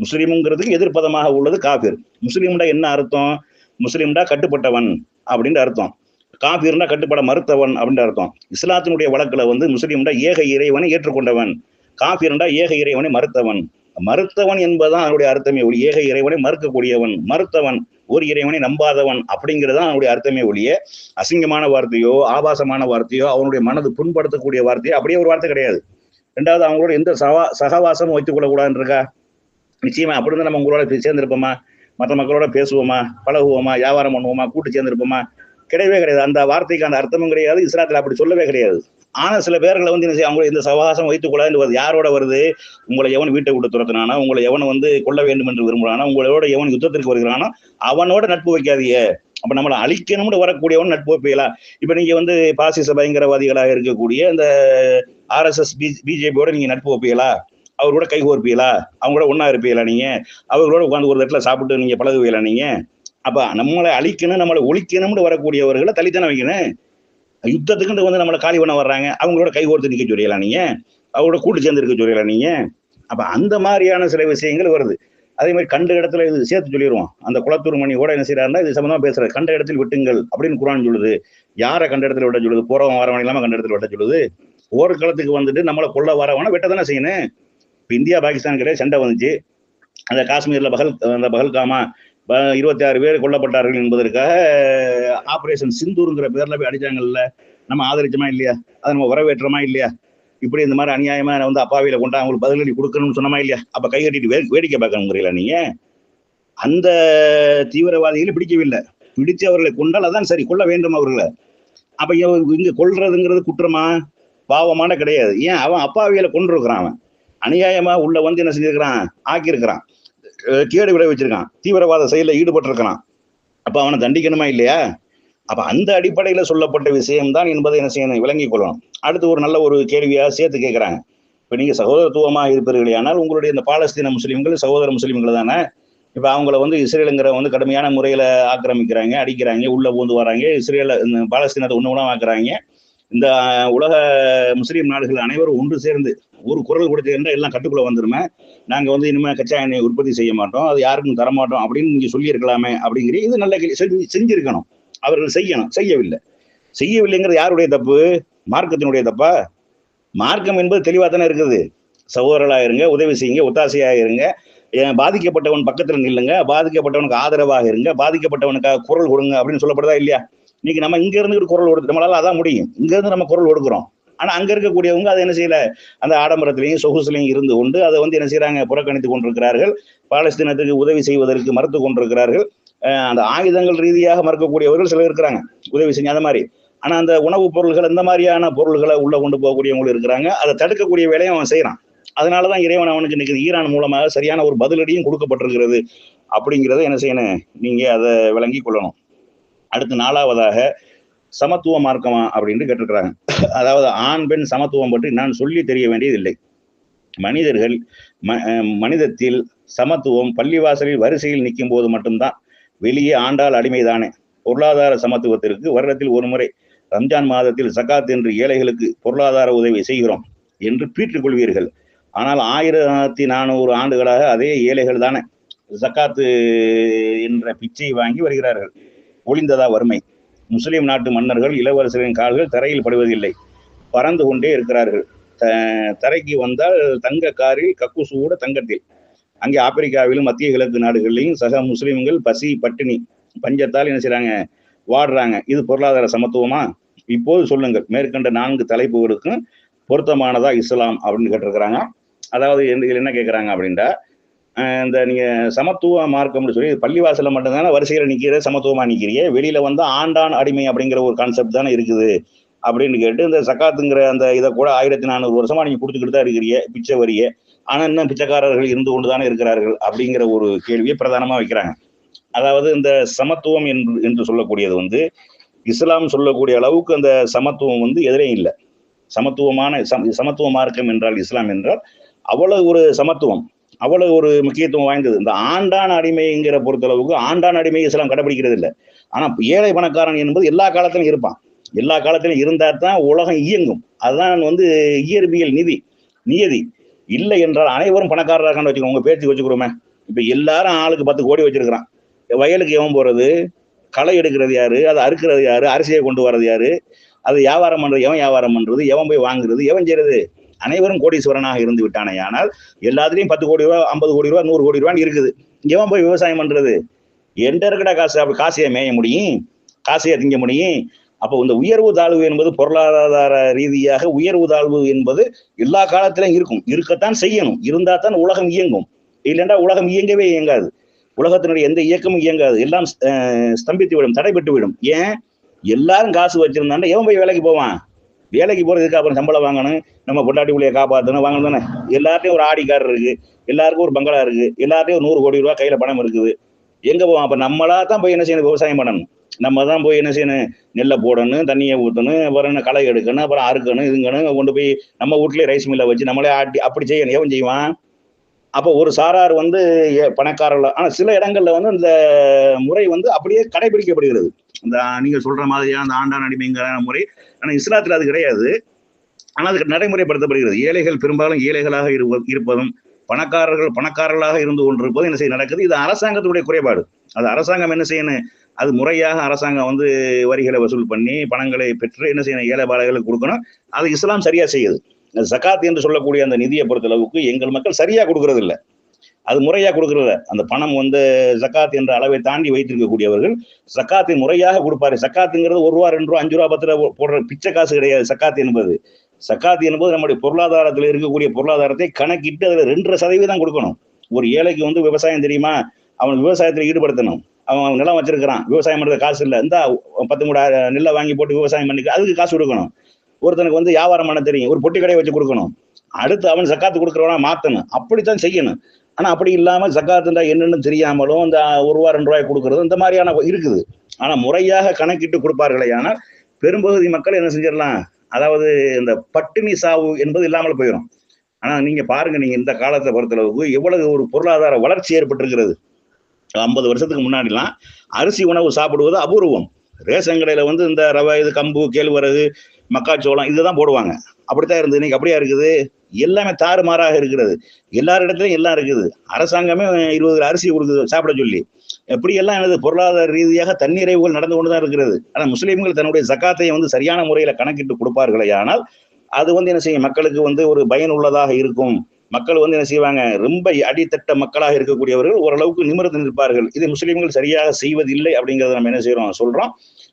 முஸ்லீம்ங்கிறதுக்கு எதிர்ப்பதமாக உள்ளது காபிர். முஸ்லீம்டா என்ன அர்த்தம்? முஸ்லீம்டா கட்டுப்பட்டவன் அப்படின்ற அர்த்தம். காபிர்னா கட்டுப்பட மறுத்தவன் அப்படின்ற அர்த்தம். இஸ்லாத்தினுடைய வழக்குல வந்து முஸ்லீம்டா ஏக இறைவனை ஏற்றுக்கொண்டவன். காபிர்ண்டா ஏக இறைவனை மறுத்தவன். மறுத்தவன் என்பதுதான் அதனுடைய அர்த்தமே ஒளி. ஏக இறைவனை மறுக்கக்கூடியவன் மறுத்தவன் ஒரு இறைவனை நம்பாதவன் அப்படிங்கிறது தான் அவனுடைய அர்த்தமே ஒழிய அசிங்கமான வார்த்தையோ ஆபாசமான வார்த்தையோ அவனுடைய மனது புண்படுத்தக்கூடிய வார்த்தையோ அப்படியே ஒரு வார்த்தை கிடையாது. ரெண்டாவது அவங்களோட எந்த சவா சகவாசமும் வைத்துக் கொள்ளக்கூடாதுன்னு இருக்கா நிச்சயமா அப்படி இருந்தால் நம்ம உங்களோட சேர்ந்திருப்போமா? மற்ற மக்களோட பேசுவோமா? பழகுவோமா? வியாபாரம் பண்ணுவோமா? கூட்டு சேர்ந்திருப்போமா? கிடையவே கிடையாது. அந்த வார்த்தைக்கு அந்த அர்த்தமும் கிடையாது. இஸ்ராத்தில் அப்படி சொல்லவே கிடையாது. ஆனா சில பேர்களை வந்து என்ன செய்ய அவங்க இந்த சவகாசம் வைத்துக் கொள்ளாது வருது. யாரோட வருது? உங்களை எவன் வீட்டை விட்டு துரத்தினானா? உங்களை எவன் வந்து கொள்ள வேண்டும் என்று விரும்புறானா உங்களோட எவன் யுத்தத்திற்கு வருகிறானா? அவனோட நட்பு வைக்காதீங்க. அப்ப நம்மளை அழிக்கணும்னு வரக்கூடியவன் நட்பு வைப்பீங்களா? இப்ப நீங்க வந்து பாசிச பயங்கரவாதிகளாக இருக்கக்கூடிய இந்த ஆர்எஸ்எஸ் பிஜேபியோட நீங்க நட்பு வைப்பீங்களா? அவரோட கை கோர்ப்பீங்களா? அவங்க கூட ஒண்ணா இருப்பீங்களா நீங்க? அவர்களோட உட்காந்து ஒரு இடத்துல சாப்பிட்டு நீங்க பழகுவீங்களா நீங்க? அப்ப நம்மளை அழிக்கணும் நம்மளை ஒழிக்கணும்னு வரக்கூடியவர்களை தள்ளித்தானே வைக்கணும். யுத்தத்துக்கு வந்து நம்மளை காலி பண்ண வர்றாங்க. அவங்களோட கை நிற்க நிக்க சொல்லிடலாம் நீங்க. அவங்களோட கூட்டு சேர்ந்து இருக்க சொல்லிடலாம் நீங்க. அப்ப அந்த மாதிரியான சில விஷயங்கள் வருது. அதே மாதிரி கண்ட இடத்துல இது சேர்த்து சொல்லிடுவோம். அந்த குளத்தூர் மணி கூட என்ன செய்யறாருன்னா இது சம்பந்தமா பேசுறாரு. கண்ட இடத்தில் விட்டுங்கள் அப்படின்னு குரான் சொல்லுது. யாரை கண்ட இடத்துல விட சொல்லுது? போறவன் வரவன் இல்லாம கண்ட இடத்துல விட சொல்லுது. போர்க்களத்துக்கு வந்துட்டு நம்மளை கொல்ல வரவன வெட்ட தானே செய்யணும். இப்போ இந்தியா பாகிஸ்தான் கிடையாது சண்டை வந்துச்சு. அந்த காஷ்மீர்ல பகல் அந்த பகல்காமா இருபத்தி ஆறு பேர் கொல்லப்பட்டார்கள் என்பதற்காக ஆபரேஷன் சிந்தூருங்கிற பேர்ல போய் அடிச்சாங்கல்ல. நம்ம ஆதரிச்சோமா இல்லையா? அதை நம்ம வரவேற்றோமா இல்லையா? இப்படி இந்த மாதிரி அநியாயமா வந்து அப்பாவியில கொண்டா அவங்களுக்கு பதிலடி கொடுக்கணும்னு சொன்னமா இல்லையா? அப்ப கை கட்டிட்டு வே- வேடிக்கை பார்க்கணுங்கிறீங்களா நீங்க? அந்த தீவிரவாதிகளை பிடிக்கவில்லை. பிடிச்சு அவர்களை கொண்டால் அதான் சரி கொல்ல வேண்டும் அவர்களை. அப்ப இங்க கொள்றதுங்கிறது குற்றமா? பாவமான கிடையாது. ஏன்? அவன் அப்பாவியில கொண்டிருக்கிறான் அவன். அநியாயமா உள்ள வந்து என்ன செஞ்சிருக்கிறான்? ஆக்கியிருக்கிறான். கேடு விட வச்சிருக்கான். தீவிரவாத செயலில் ஈடுபட்டிருக்கிறான். அப்போ அவனை தண்டிக்கணுமா இல்லையா? அப்போ அந்த அடிப்படையில் சொல்லப்பட்ட விஷயம்தான் என்பதை என்ன செய்யணும்? விளங்கிக் கொள்ளணும். அடுத்து ஒரு நல்ல ஒரு கேள்வியாக சேர்த்து கேட்குறாங்க. இப்போ நீங்கள் சகோதரத்துவமாக இருப்பீர்களே ஆனால் உங்களுடைய இந்த பாலஸ்தீன முஸ்லீம்கள் சகோதர முஸ்லீம்கள் தானே? இப்போ அவங்கள வந்து இஸ்ரேலுங்கிற வந்து கடுமையான முறையில் ஆக்கிரமிக்கிறாங்க அடிக்கிறாங்க உள்ளே பூந்து வராங்க இஸ்ரேல இந்த பாலஸ்தீனத்தை ஒன்று ஆக்குறாங்க. இந்த உலக முஸ்லீம் நாடுகள் அனைவரும் ஒன்று சேர்ந்து ஒரு குரல் கொடுத்தீங்கன்னா எல்லாம் கட்டுக்குள்ள வந்துருமே. நாங்க வந்து இனிமேல் கச்சா எண்ணெய் உற்பத்தி செய்ய மாட்டோம். அது யாருக்கும் தரமாட்டோம் அப்படின்னு நீங்க சொல்லியிருக்கலாமே அப்படிங்கிற இது நல்ல செஞ்சு- செஞ்சிருக்கணும். அவர்கள் செய்யணும். செய்யவில்லை. செய்யவில்லைங்கிறது யாருடைய தப்பு? மார்க்கத்தினுடைய தப்பா? மார்க்கம் என்பது தெளிவாக தானே இருக்குது. சகோதரர்களாக இருங்க உதவி செய்யுங்க ஒத்தாசையாக இருங்க ஏன் பாதிக்கப்பட்டவன் பக்கத்தில் நில்லுங்க பாதிக்கப்பட்டவனுக்கு ஆதரவாக இருங்க பாதிக்கப்பட்டவனுக்காக குரல் கொடுங்க அப்படின்னு சொல்லப்படுதா இல்லையா? இன்னைக்கு நம்ம இங்க இருந்து குரல் கொடுத்து நம்மளால அதான் முடியும். இங்க இருந்து நம்ம குரல் கொடுக்குறோம் ஆனா அங்க இருக்கக்கூடியவங்க அதை என்ன செய்யல? அந்த ஆடம்பரத்திலையும் சொகுசுலையும் இருந்து கொண்டு அதை வந்து என்ன செய்யறாங்க? புறக்கணித்து கொண்டிருக்கிறார்கள். பாலஸ்தீனத்துக்கு உதவி செய்வதற்கு மறுத்து கொண்டிருக்கிறார்கள். அந்த ஆயுதங்கள் ரீதியாக மறுக்கக்கூடியவர்கள் சிலர் இருக்கிறாங்க. உதவி செஞ்சு அந்த மாதிரி. ஆனா அந்த உணவுப் பொருள்கள் இந்த மாதிரியான பொருள்களை உள்ள கொண்டு போகக்கூடியவங்களும் இருக்கிறாங்க. அதை தடுக்கக்கூடிய வேலையும் அவன் செய்யறான் அதனாலதான் இறைவன் அவனுக்கு இன்னைக்கு ஈரான் மூலமாக சரியான ஒரு பதிலடியும் கொடுக்கப்பட்டிருக்கிறது. அப்படிங்கிறத என்ன செய்யணும்? நீங்க அதை விளங்கி கொள்ளணும். அடுத்து நாலாவதாக சமத்துவ மார்க்கமா அப்படின்னு கேட்டிருக்கிறாங்க. அதாவது ஆண் பெண் சமத்துவம் பற்றி நான் சொல்லி தெரிய வேண்டியதில்லை. மனிதர்கள் ம மனிதத்தில் சமத்துவம் பள்ளிவாசலில் வரிசையில் நிற்கும் போது மட்டும்தான் வெளியே ஆண்டால் அடிமைதானே. பொருளாதார சமத்துவத்திற்கு வருடத்தில் ஒரு முறை ரம்ஜான் மாதத்தில் சகாத் என்று ஏழைகளுக்கு பொருளாதார உதவி செய்கிறோம் என்று பீற்றுக் கொள்வீர்கள். ஆனால் ஆயிரத்தி நானூறு ஆண்டுகளாக அதே ஏழைகள் தானே ஜக்காத்து என்ற பிச்சை வாங்கி வருகிறார்கள். ஒளிந்ததா வறுமை. முஸ்லிம் நாட்டு மன்னர்கள் இளவரசரின் கால்கள் தரையில் படுவதில்லை. பறந்து கொண்டே இருக்கிறார்கள். த- தரைக்கு வந்தால் தங்க காரில் கக்குசூட தங்கத்தில். அங்கே ஆப்பிரிக்காவிலும் மத்திய கிழக்கு நாடுகளிலும் சக முஸ்லிம்கள் பசி பட்டினி பஞ்சத்தால் என்ன செய்றாங்க? வாடுறாங்க. இது பொருளாதார சமத்துவமா? இப்போது சொல்லுங்கள். மேற்கண்ட நான்கு தலைப்புகளுக்கும் பொருத்தமானதா இஸ்லாம் அப்படின்னு கேட்டிருக்கிறாங்க. அதாவது என்ன- கேட்குறாங்க அப்படின்ட்டா இந்த நீங்க சமத்துவ மார்க்கம்னு சொல்லி பள்ளிவாசல மட்டும்தானே வரிசையில நிக்கிற சமத்துவமா நிக்கிறீங்க. வெளியில வந்து ஆண்டான் அடிமை அப்படிங்கிற ஒரு கான்செப்ட் தானே இருக்குது அப்படின்னு கேட்டு இந்த சக்காத்துங்கிற அந்த இதை கூட ஆயிரத்தி நானூறு வருஷமா நீங்க கொடுத்துக்கிட்டு தான் இருக்கிறீங்க பிச்சை வரிய. ஆனா இன்னும் பிச்சைக்காரர்கள் இருந்து கொண்டு தானே இருக்கிறார்கள் அப்படிங்கிற ஒரு கேள்வியை பிரதானமா வைக்கிறாங்க. அதாவது இந்த சமத்துவம் என்று என்று சொல்லக்கூடியது வந்து இஸ்லாம் சொல்லக்கூடிய அளவுக்கு அந்த சமத்துவம் வந்து எதிரே இல்லை. சமத்துவமான சம சமத்துவ மார்க்கம் என்றால் இஸ்லாம் என்றால் அவ்வளவு ஒரு சமத்துவம். அவ்வளவு ஒரு முக்கியத்துவம் வாய்ந்தது. இந்த ஆண்டான் அடிமைங்கிற பொறுத்தளவுக்கு ஆண்டான் அடிமை இஸ்லாம் கடைபிடிக்கிறது இல்லை. ஆனா ஏழை பணக்காரன் என்பது எல்லா காலத்திலும் இருப்பான். எல்லா காலத்திலும் இருந்தால் தான் உலகம் இயங்கும். அதுதான் வந்து இயற்பியல் நிதி நியதி. இல்லை என்றால் அனைவரும் பணக்காரராக வச்சுக்கோங்க உங்க பேச்சு வச்சுக்கிறோமே. இப்ப எல்லாரும் ஆளுக்கு பத்து கோடி வச்சிருக்கிறான். வயலுக்கு எவன் போறது? களை எடுக்கிறது யாரு? அதை அறுக்கிறது யாரு? அரிசியை கொண்டு வர்றது யாரு? அது வியாபாரம் பண்றது எவன் வியாபாரம் பண்றது? எவன் போய் வாங்குறது? எவன் செய்யறது? அனைவரும் கோடீஸ்வரனாக இருந்து விட்டானே. ஆனால் எல்லாத்துலேயும் பத்து கோடி ரூபா ஐம்பது கோடி ரூபா நூறு கோடி ரூபான்னு இருக்குது. எவன் போய் விவசாயம் பண்றது. எண்ட இருக்கடா காசு அப்படி காசையை மேய முடியும். காசையை திங்க முடியும். அப்போ இந்த உயர்வு தாழ்வு என்பது பொருளாதார ரீதியாக உயர்வு தாழ்வு என்பது எல்லா காலத்திலும் இருக்கும். இருக்கத்தான் செய்யணும். இருந்தால் தான் உலகம் இயங்கும். இல்லைன்னா உலகம் இயங்கவே இயங்காது. உலகத்தினுடைய எந்த இயக்கமும் இயங்காது. எல்லாம் ஸ்தம்பித்து விடும் தடைபட்டு விடும் ஏன்? எல்லாரும் காசு வச்சிருந்தாண்டா எவன் போய் வேலைக்கு போவான்? வேலைக்கு போகிறதுக்கு அப்புறம் சம்பளம் வாங்கணும். நம்ம பொண்டாட்டி பிள்ளைய காப்பாற்றணும் வாங்கணும் தானே? எல்லார்ட்டையும் ஒரு ஆடிக்காரர் இருக்குது இருக்கு. எல்லாருக்கும் ஒரு பங்களா இருக்கு. எல்லார்ட்டையும் ஒரு நூறு கோடி ரூபா கையில் பணம் இருக்குது. எங்கே போவோம்? அப்போ நம்மளா தான் போய் என்ன செய்யணும்? விவசாயம் பண்ணணும். நம்ம தான் போய் என்ன செய்யணும்? நெல்லை போடணும் தண்ணியை ஊற்றணும் அப்புறம் என்ன களை எடுக்கணும் அப்புறம் அறுக்கணும் இதுங்கணும் கொண்டு போய் நம்ம வீட்லயே ரைஸ் மில்லை வச்சு நம்மளே ஆட்டி அப்படி செய்யணும். எவன் செய்வான்? அப்போ ஒரு சாரார் வந்து ஏ- பணக்காரர்கள் ஆனால் சில இடங்கள்ல வந்து இந்த முறை வந்து அப்படியே கடைபிடிக்கப்படுகிறது. இந்த நீங்க சொல்ற மாதிரியா அந்த ஆண்டான் அடிமைங்கிற முறை ஆனால் இஸ்லாத்தில் அது கிடையாது. ஆனால் அதுக்கு நடைமுறைப்படுத்தப்படுகிறது. ஏழைகள் பெரும்பாலும் ஏழைகளாக இரு இருப்பதும் பணக்காரர்கள் பணக்காரர்களாக இருந்து கொண்டிருப்பதும் என்ன செய்ய நடக்குது. இது அரசாங்கத்துடைய குறைபாடு. அது அரசாங்கம் என்ன செய்யணும் அது முறையாக அரசாங்கம் வந்து வரிகளை வசூல் பண்ணி பணங்களை பெற்று என்ன செய்யணும் ஏழை பாலைகளுக்கு கொடுக்கணும். அது இஸ்லாம் சரியா செய்யுது. ஜக்காத் என்று சொல்லக்கூடிய அந்த நிதியை பொறுத்தளவுக்கு எங்கள் மக்கள் சரியாக கொடுக்கறதில்ல. அது முறையாக கொடுக்கறதில்ல. அந்த பணம் வந்து ஜக்காத் என்ற அளவை தாண்டி வைத்திருக்கக்கூடியவர்கள் ஜக்காத்தை முறையாக கொடுப்பாரு. சக்காத்துங்கிறது ஒரு ரூபா ரெண்டு ரூபா அஞ்சு ரூபா பத்து ரூபா போடுற பிச்சை காசு கிடையாது. சக்காத் என்பது. சக்காத் என்பது நம்முடைய பொருளாதாரத்தில் இருக்கக்கூடிய பொருளாதாரத்தை கணக்கிட்டு அதில் ரெண்டரை சதவீதம் கொடுக்கணும். ஒரு ஏழைக்கு வந்து விவசாயம் தெரியுமா? அவன் விவசாயத்தில் ஈடுபடுத்தணும். அவன் நிலம் வச்சிருக்கிறான். விவசாயம் பண்ணுறது காசு இல்லை. இந்த பத்து மூட நெல்லை வாங்கி போட்டு விவசாயம் பண்ணி அதுக்கு காசு கொடுக்கணும். ஒருத்தனுக்கு வந்து வியாபாரம் பண்ண தெரியும். ஒரு பொட்டி கடையை வச்சு கொடுக்கணும். அடுத்து அவன் சக்காத்து கொடுக்குறவனா மாற்றணும் அப்படித்தான் செய்யணும். ஆனால் அப்படி இல்லாமல் சக்காத்துண்டா என்னென்னு தெரியாமலும் இந்த ஒரு ரூபா ரெண்டு ரூபாய் கொடுக்குறது இந்த மாதிரியான இருக்குது. ஆனால் முறையாக கணக்கிட்டு கொடுப்பார்களே ஆனால் பெரும்பகுதி மக்கள் என்ன செஞ்சிடலாம்? அதாவது இந்த பட்டினி சாவு என்பது இல்லாமல் போயிடும் ஆனால் நீங்கள் பாருங்கள் நீங்கள் இந்த காலத்தை பொறுத்தளவுக்கு எவ்வளவு ஒரு பொருளாதார வளர்ச்சி ஏற்பட்டிருக்கிறது. ஐம்பது வருஷத்துக்கு முன்னாடிலாம் அரிசி உணவு சாப்பிடுவது அபூர்வம். ரேஷன் கடையில் வந்து இந்த ரவை இது கம்பு கேழ்வரகு மக்காச்சோளம் இதுதான் போடுவாங்க. அப்படித்தான் இருந்தது. இன்னைக்கு அப்படியா இருக்குது? எல்லாமே தாறுமாறாக இருக்கிறது. எல்லாரிடத்துலயும் எல்லாம் இருக்குது. அரசாங்கமே இருபது அரிசி கொடுக்குது சாப்பிட சொல்லி. எப்படி எல்லாம் எனது பொருளாதார ரீதியாக தன்னிறைவுகள் நடந்து கொண்டுதான் இருக்கிறது. ஆனா முஸ்லீம்கள் தன்னுடைய ஜக்காத்தை வந்து சரியான முறையில கணக்கிட்டு கொடுப்பார்களே ஆனால் அது வந்து என்ன செய்யும்? மக்களுக்கு வந்து ஒரு பயனுள்ளதாக இருக்கும். மக்கள் வந்து என்ன செய்வாங்க? ரொம்ப அடித்தட்ட மக்களாக இருக்கக்கூடியவர்கள் ஓரளவுக்கு நிமிர்ந்து நிற்பார்கள். இது முஸ்லீம்கள் சரியாக செய்வதில்லை அப்படிங்கறத நம்ம என்ன செய்யறோம் சொல்றோம்.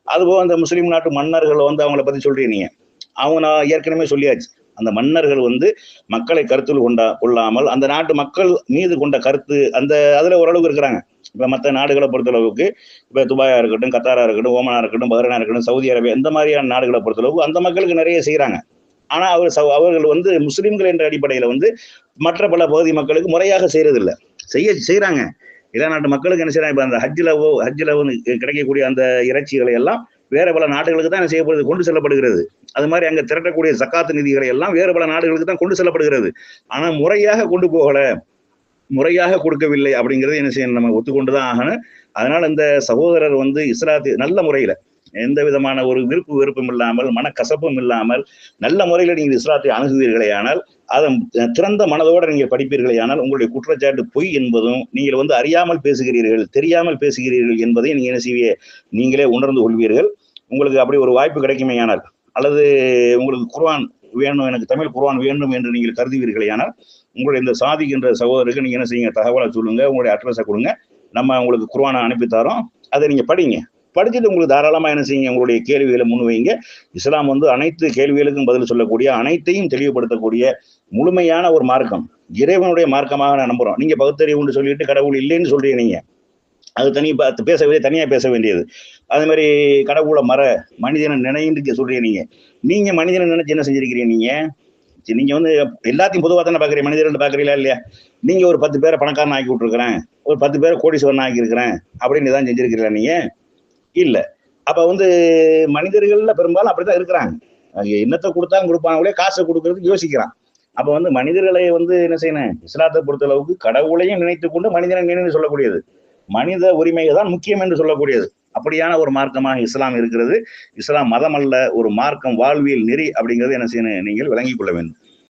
அதுபோக அந்த முஸ்லீம் நாட்டு மன்னர்கள் வந்து அவங்கள பத்தி சொல்றீங்க அவங்க நான் ஏற்கனவே சொல்லியாச்சு. அந்த மன்னர்கள் வந்து மக்களை கருத்தில் கொண்டா கொள்ளாமல் அந்த நாட்டு மக்கள் மீது கொண்ட கருத்து அந்த அதுல ஓரளவுக்கு இருக்கிறாங்க. இப்ப மற்ற நாடுகளை பொறுத்தளவுக்கு இப்ப துபாயா இருக்கட்டும் கத்தாரா இருக்கட்டும் ஓமனா இருக்கட்டும் பஹ்ரைனா இருக்கட்டும் சவுதி அரேபியா இந்த மாதிரியான நாடுகளை பொறுத்தளவுக்கு அந்த மக்களுக்கு நிறைய செய்யறாங்க ஆனா அவர் சவ- அவர்கள் வந்து முஸ்லிம்கள் என்ற அடிப்படையில வந்து மற்ற பல பகுதி மக்களுக்கு முறையாக செய்யறது செய்ய செய்யறாங்க இதான் நாட்டு மக்களுக்கு என்ன செய்யறாங்க இப்ப அந்த ஹஜ்ஜில ஹஜ்ஜில கிடைக்கக்கூடிய அந்த இறைச்சிகளை எல்லாம் வேற பல நாடுகளுக்கு தான் என்ன செய்யப்படுது? கொண்டு செல்லப்படுகிறது. அது மாதிரி அங்கே திரட்டக்கூடிய சக்காத்து நிதிகளை எல்லாம் வேறு பல நாடுகளுக்கு தான் கொண்டு செல்லப்படுகிறது. ஆனால் முறையாக கொண்டு போகல. முறையாக கொடுக்கவில்லை அப்படிங்கிறது என்ன செய்யணும்? நம்ம ஒத்துக்கொண்டு தான் ஆகணும். அதனால இந்த சகோதரர் வந்து இஸ்லாத்து நல்ல முறையில் எந்த விதமான ஒரு விருப்பு வெறுப்பும் இல்லாமல் மனக்கசப்பும் இல்லாமல் நல்ல முறையில் நீங்கள் இஸ்லாத்தை அணுகுவீர்களே ஆனால் அதை திறந்த மனதோடு நீங்கள் படிப்பீர்களே ஆனால் உங்களுடைய குற்றச்சாட்டு பொய் என்பதும் நீங்கள் வந்து அறியாமல் பேசுகிறீர்கள் தெரியாமல் பேசுகிறீர்கள் என்பதை நீங்கள் என்ன செய்வீங்க நீங்களே உணர்ந்து கொள்வீர்கள். உங்களுக்கு அப்படி ஒரு வாய்ப்பு கிடைக்குமே ஆனால் அல்லது உங்களுக்கு குர்வான் வேணும் எனக்கு தமிழ் குர்வான் வேண்டும் என்று நீங்கள் கருதுவீர்களே ஆனால் உங்களுடைய இந்த சாதிக்கின்ற சகோதரருக்கு நீங்கள் என்ன செய்யுங்க தகவலை சொல்லுங்கள் உங்களுடைய அட்ரஸை கொடுங்க. நம்ம உங்களுக்கு குர்வானை அனுப்பி தரோம். அதை நீங்கள் படிங்க. படிச்சுட்டு உங்களுக்கு தாராளமாக என்ன செய்யுங்க? உங்களுடைய கேள்விகளை முன்வைங்க. இஸ்லாம் வந்து அனைத்து கேள்விகளுக்கும் பதில் சொல்லக்கூடிய அனைத்தையும் தெளிவுபடுத்தக்கூடிய முழுமையான ஒரு மார்க்கம். இறைவனுடைய மார்க்கமாக நான் நம்புறோம். பகுத்தறிவு பகுத்தறிவுன்னு சொல்லிட்டு கடவுள் இல்லைன்னு சொல்கிறீங்க நீங்கள் அது தனி பார்த்து பேச வேண்டிய தனியாக பேச வேண்டியது. அதே மாதிரி கடவுளை மற மனிதனை நினைன்னு சொல்கிறீங்க நீங்கள் நீங்கள் மனிதனை நினைச்சு என்ன செஞ்சிருக்கிறீங்க நீங்கள் சரி, வந்து எல்லாத்தையும் பொதுவாக தானே பார்க்குறீங்க மனிதர்கள் பார்க்குறீங்களா இல்லையா? நீங்கள் ஒரு பத்து பேரை பணக்காரன் ஆக்கி விட்ருக்குறேன் ஒரு பத்து பேரை கோடீஸ்வரன் ஆக்கியிருக்கிறேன். அப்படின்னு தான் செஞ்சுருக்கிறீங்களா நீங்க? இல்லை. அப்ப வந்து மனிதர்கள்ல பெரும்பாலும் அப்படித்தான் இருக்கிறாங்க. என்னத்தை கொடுத்தாலும் கொடுப்பாங்களே காசை கொடுக்கறதுக்கு யோசிக்கிறான். அப்ப வந்து மனிதர்களை வந்து என்ன செய்யணும்? இஸ்லாத்தை பொறுத்த அளவுக்கு கடவுளையும் நினைத்து கொண்டு மனிதனை நினைவு சொல்லக்கூடியது. மனித உரிமைகள் தான் முக்கியம் என்று சொல்லக்கூடியது. அப்படியான ஒரு மார்க்கமாக இஸ்லாம் இருக்கிறது. இஸ்லாம் மதம் அல்ல ஒரு மார்க்கம் வாழ்வியல் நெறி அப்படிங்கிறது என்ன செய்யணும்? நீங்கள் விளங்கிக் கொள்ள வேண்டும்.